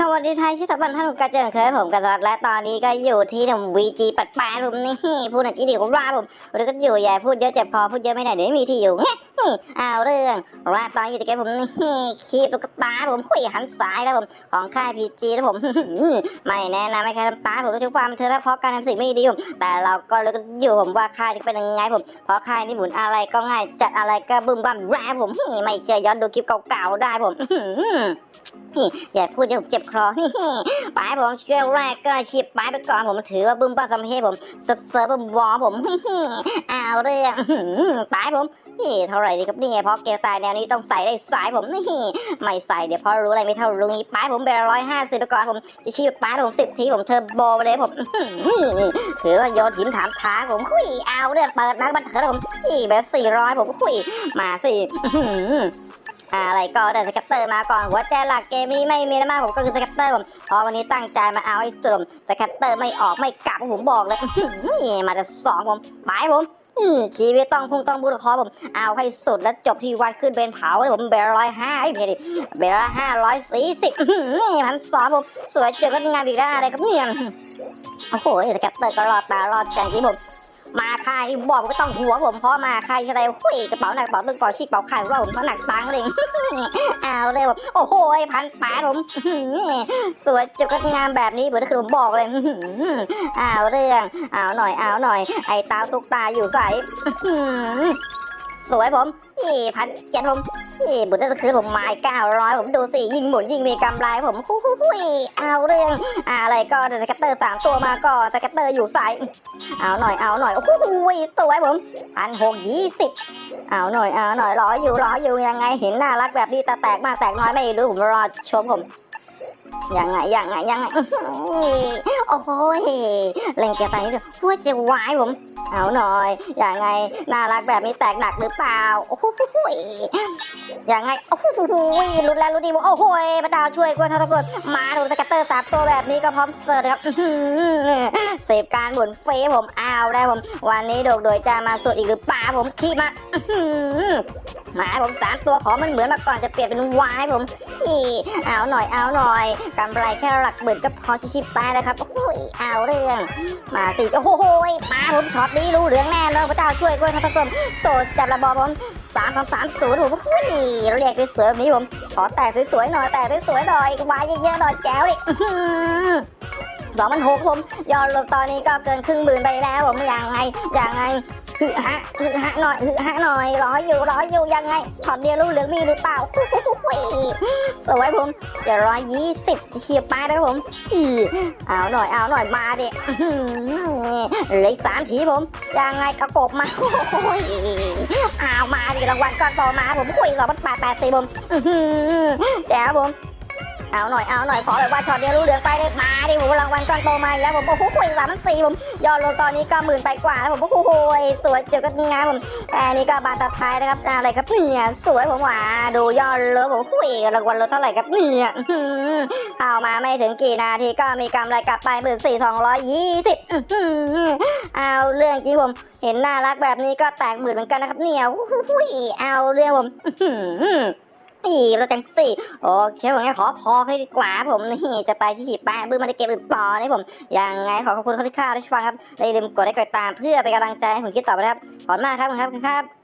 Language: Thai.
สวัสดีไทยชิตบันท่านผู้กระเจิงเคยผมกระสัดและตอนนี้ก็อยู่ที่หนุ่มวีจีปัดปลายผมนี่พูดหน่อยจีดีของราผมหรือก็อยู่ใหญ่พูดเยอะเจ็บคอพูดเยอะไม่ได้เดี๋ยวไม่มีที่อยู่เงี้ย เอาเรื่องราตอนอยู่ที่แกผมนี่คีบตุ๊กตาผมคุยหันสายแล้วผมของค่ายพีจีแล้วผมไม่แนะนำให้ใครทำตาผมรู้สึกความเธอและเพราะการทำสิ่งไม่ดีผมแต่เราก็รู้อยู่ผมว่าค่ายจะเป็นยังไงผมเพราะค่ายนี่หมุนอะไรก็ง่ายจัดอะไรก็บึ้มบั้มแรปผมไม่เชื่อย้อนดูคลิปเก่าๆได้ผมอย่าพูดจะผมเจ็บคอไปผมเช่วงแรกก็ชิบไปไปก่อนผมถือว่าบึ้มบ้าคำเฮผมเซิร์ฟเซิร์ฟบึ้มวอผมเอาเรื่องไปผม นี่เท่าไหร่ดีครับนี่เพราะเกมสไตล์แนวนี้ต้องใส่ได้สายผมนี่ไม่ใส่เดี๋ยวพอรู้อะไรไม่เท่ารู้งี้ไปผมเบลร้อยห้าสิบไปก่อนผมจะชีพไปผมสิบทีผมเทอร์โบไปเลยผมถือว่าโยนหินถามทางผมคุยเอาเรื่องเปิดนักบันเทิงผมนี่เบลสี่ร้อยผมคุยมาสิอะไรก็ได้สกัตเตอร์มาก่อนหัวใจหลักเกมนี้ไม่มีอะไรมากผมก็คือสกัตเตอร์ผมพราะวันนี้ตั้งใจมาเอาให้สุดผมสกัตเตอร์ไม่ออกไม่กลับผมบอกเลยนี่มาแต่สองผมหมายผม อืมชีวิตต้องพุ่งต้องบูรคอผม เอาให้สุดแล้วจบที่วันขึ้นเป็นเผาเลยผมเบลร้อยห้าไอ้เพียดิเบลห้าร้อยสี่สิบนี่พันสองผมสวยเจอก็งานอีกแล้วอะไรครับเนี่ยโอ้โหสกัตเตอร์ก็รอดตารอดใจจริงผมมาค่ายบอกก็ต้องหัวผมเพราะมาค่ายอะไรหุยกระเป๋าหนักกระเป๋าตึงกระเป๋าชิกกระเป๋าข่ว่าผมเพราะหนักตังค์เลย เอาเลยผมโอ้โหพันแปดผมสวยจุกงามแบบนี้ผมือนที่ผมบอกเลยอ้าวเรื่องอ้าวหน่อยอ้าวหน่อย ไอ้ตาตุกตาอยู่ใส่ สวยผมนี่พันเจ็ดผมนี่บุตรคือผมไม้เก้าร้อยผมดูสิยิงหมุนยิงมีกำไรผมคุยเอาเรื่องอะไรก็สกัตเตอร์สามตัวมาก็สกัตเตอร์อยู่ใส่เอาหน่อยเอาหน่อยโอ้โหสวยผมพันหกยี่สิบเอาหน่อยเอาหน่อยรออยู่รออยู่ยังไงเห็นน่ารักแบบนี้แต่แตกมากแตกน้อยไม่รู้ผมรอชมผม ยังไงยังไงยังไงอื้อหือโอ้โหเล่นเกมไปนี่พูดจะวายผม เอาหน่อยยังไงน่ารักแบบนี้แตกหนักหรือเปล่าโอ้โหยังไงโอ้โหรุนแล้วรุนดีโอ้โหพระดาวช่วยกวนทัตกนมาดูสกัตเตอร์สามตัวแบบนี้ก็พร้อมเสิร์ฟครับเสพการหมุนเฟซผมเอาได้ผม วันนี้โดกโดยจะมาสดอีกหรือเปล่าผมขี้มา หมาผมสามตัวขอมันเหมือนมาก่อนจะเปลี่ยนเป็นวายผมอีเอาหน่อยเอาหน่อยกำไรแค่หลักหมื่นก็พอจะชิบไปแล้วครับโอ้ยเอาเรื่อง มาสิโอ้โหมาผมช็อตนี้รู้เรื่องแน่เลยพระเจ้าช่วยกล้วยทัพผสมโสดจับระบอบผมสามสามสามศูนย์ผมเฮ้ยเรียกสวยๆแบบนี้ผมขอแตกสวยๆหน่อยแตกสวยๆหน่อยวายเยอะๆหน่อยแจ๋วดิอื้อหือสองพันหกผมยอดรวมตอนนี้ก็เกินครึ่งหมื่นไปแล้วผมยังไงยังไง ฮึฮะฮึฮะหน่อยฮึฮะหน่อยรออยู่รออยู่ยังไงช็อตเดียวรู้เหลืองมีหรือเปล่าสวยผมจะร้อยยี่สิบเฉียบไปนะครับผมอีเอาหน่อยเอาหน่อยมาดิเหล็กสามทีผมยังไงกระกบมาโอ้ยเอามาดิรางวัลก้อนต่อมาผมคุยสองพันแปดแปดสี่ผมแจ๋วผม เอาหน่อยเอาหน่อยขอแบบว่าช็อตเดียวรู้เหลืองไปเลยมาดิผมรางวัลก้อนโตมาแล้วผมโอ้โหคุยสามพันสี่ผมยอดรวมตอนนี้ก็หมื่นไปกว่าแล้วผมโอ้โหสวยเจอกันงานผมแต่นี่ก็บานตาท้ายนะครับอะไรครับเนี่ยสวยผมหวาดูยอดรวมผมคุยรางวัลรถเท่าไหร่ครับเนี่ยเอามาไม่ถึงกี่นาทีก็มีกำไรกลับไปหมื่นสี่สองร้อยยี่สิบเอาเรื่องจริงผมเห็นน่ารักแบบนี้ก็แตกหมื่นเหมือนกันนะครับเนี่ยโอ้โหเอาเรื่องผม อื้อหืออีเราจังสี่โอเคผมงั้นขอพอให้ดีกว่าผมนี่จะไปที่แปะบื้อมาในเกมอื่นต่อนี่ผมยังไงขอขอบคุณเขาที่ข้าวที่ฟังครับอย่าลืมกดไลค์กดติดตามเพื่อเป็นกำลังใจให้ผมคิดต่อไปครับขอบคุณมากครับขอบคุณครับ